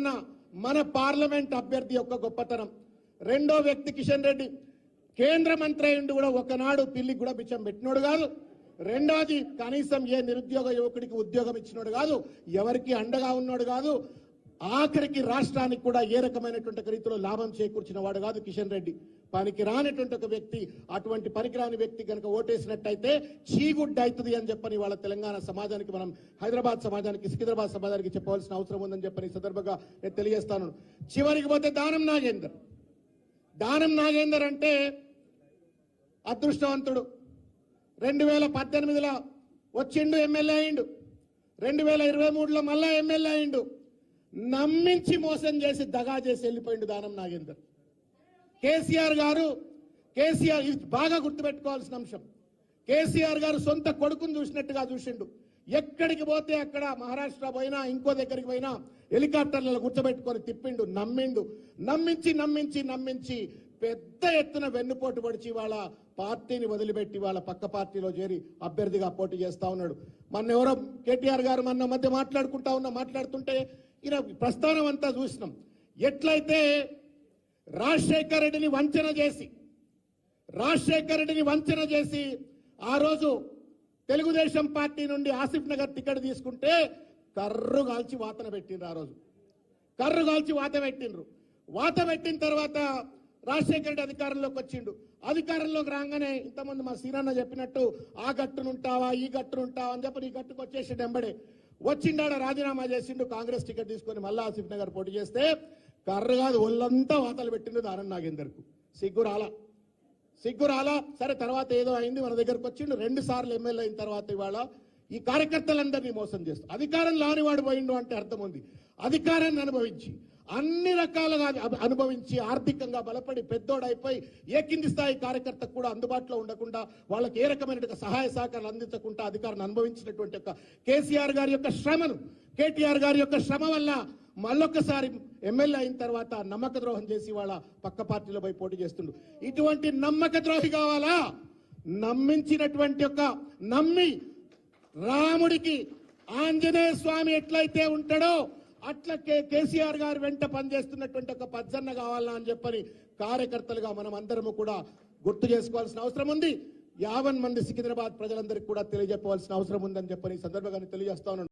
అన్న మన పార్లమెంట్ అభ్యర్థి యొక్క గొప్పతనం. రెండో వ్యక్తి కిషన్ రెడ్డి. కేంద్ర మంత్రి అయిండు కూడా ఒకనాడు పిల్లికి కూడా బిచ్చం పెట్టినోడు కాదు. రెండోది కనీసం ఏ నిరుద్యోగ యువకుడికి ఉద్యోగం ఇచ్చినోడు కాదు. ఎవరికి అండగా ఉన్నాడు కాదు. ఆఖరికి రాష్ట్రానికి కూడా ఏ రకమైనటువంటి రీతిలో లాభం చేకూర్చిన వాడు కాదు కిషన్ రెడ్డి. పనికి రానటువంటి ఒక వ్యక్తి అటువంటి పనికిరాని వ్యక్తి కనుక ఓటేసినట్టయితే చీగుడ్డ అవుతుంది అని చెప్పని వాళ్ళ తెలంగాణ సమాజానికి మనం హైదరాబాద్ సమాజానికి సికింద్రాబాద్ సమాజానికి చెప్పవలసిన అవసరం ఉందని చెప్పని సందర్భంగా నేను తెలియజేస్తాను. చివరికి పోతే దానం నాగేందర్. దానం నాగేందర్ అంటే అదృష్టవంతుడు. రెండు వేల పద్దెనిమిదిలో వచ్చిండు ఎమ్మెల్యే అయిండు. రెండు వేల ఇరవై మూడులో మళ్ళా ఎమ్మెల్యే అయిండు. నమ్మించి మోసం చేసి దగా చేసి వెళ్ళిపోయిండు దానం నాగేందర్. కేసీఆర్ గారు కేసీఆర్ ఇది బాగా గుర్తుపెట్టుకోవాల్సిన అంశం. కేసీఆర్ గారు సొంత కొడుకును చూసినట్టుగా చూసిండు. ఎక్కడికి పోతే అక్కడ మహారాష్ట్ర పోయినా ఇంకో దగ్గరికి పోయినా హెలికాప్టర్లలో గుర్తుపెట్టుకొని తిప్పిండు నమ్మిండు. నమ్మించి నమ్మించి నమ్మించి పెద్ద ఎత్తున వెన్నుపోటు పడిచి వాళ్ళ పార్టీని వదిలిపెట్టి వాళ్ళ పక్క పార్టీలో చేరి అభ్యర్థిగా పోటీ చేస్తా ఉన్నాడు. మన ఎవరో కేటీఆర్ గారు మన మధ్య మాట్లాడుకుంటా ఉన్నా మాట్లాడుతుంటే ఈయన ప్రస్థానం అంతా చూసినాం. ఎట్లయితే రాజశేఖర్ రెడ్డిని వంచన చేసి రాజశేఖర్ రెడ్డిని వంచన చేసి ఆ రోజు తెలుగుదేశం పార్టీ నుండి ఆసిఫ్ నగర్ టికెట్ తీసుకుంటే కర్రు కాల్చి వాతన పెట్టిండ్రు ఆ రోజు. కర్రు కాల్చి వాత పెట్టిండ్రు. వాత పెట్టిన తర్వాత రాజశేఖర రెడ్డి అధికారంలోకి వచ్చిండు. అధికారంలోకి రాగానే ఇంతమంది మా సీనన్న చెప్పినట్టు ఆ గట్టునుంటావా ఈ గట్టునుంటావా అని చెప్పి ఈ గట్టుకు వచ్చేసి ఎంబడే. వచ్చిండాడ రాజీనామా చేసిండు కాంగ్రెస్ టికెట్ తీసుకొని మళ్ళా ఆసిఫ్ నగర్ పోటీ చేస్తే కర్ర కాదు ఒళ్ళంతా వాతలు పెట్టిండు దానం నాగేందర్కు. సిగ్గు రాలా. సిగ్గు రాలా. సరే తర్వాత ఏదో అయింది మన దగ్గరకు వచ్చిండు. రెండు సార్లు ఎమ్మెల్యే అయిన తర్వాత ఇవాళ ఈ కార్యకర్తలందరినీ మోసం చేస్తూ అధికారం లానివాడు పోయిండు అంటే అర్థం ఉంది. అధికారాన్ని అనుభవించి అన్ని రకాలుగా అనుభవించి ఆర్థికంగా బలపడి పెద్దోడైపోయి ఏ కింది స్థాయి కార్యకర్తకు కూడా అందుబాటులో ఉండకుండా వాళ్ళకి ఏ రకమైన సహాయ సహకారాలు అందించకుండా అధికారాన్ని అనుభవించినటువంటి యొక్క కేసీఆర్ గారి యొక్క శ్రమను కేటీఆర్ గారి యొక్క శ్రమ వల్ల మళ్ళొక్కసారి ఎమ్మెల్యే అయిన తర్వాత నమ్మక ద్రోహం చేసి వాళ్ళ పక్క పార్టీలో పోయి పోటీ చేస్తుండు. ఇటువంటి నమ్మక ద్రోహి కావాలా? నమ్మించినటువంటి యొక్క నమ్మి రాముడికి ఆంజనేయ స్వామి ఎట్లయితే ఉంటాడో అట్లా కే- కేసీఆర్ గారు వెంట పనిచేస్తున్నటువంటి ఒక పజ్జన్న కావాలా అని చెప్పని కార్యకర్తలుగా మనం అందరము కూడా గుర్తు చేసుకోవాల్సిన అవసరం ఉంది. యావన్ మంది సికింద్రాబాద్ ప్రజలందరికీ కూడా తెలియజెప్పవలసిన అవసరం ఉందని చెప్పని సందర్భంగా తెలియజేస్తా ఉన్నాను.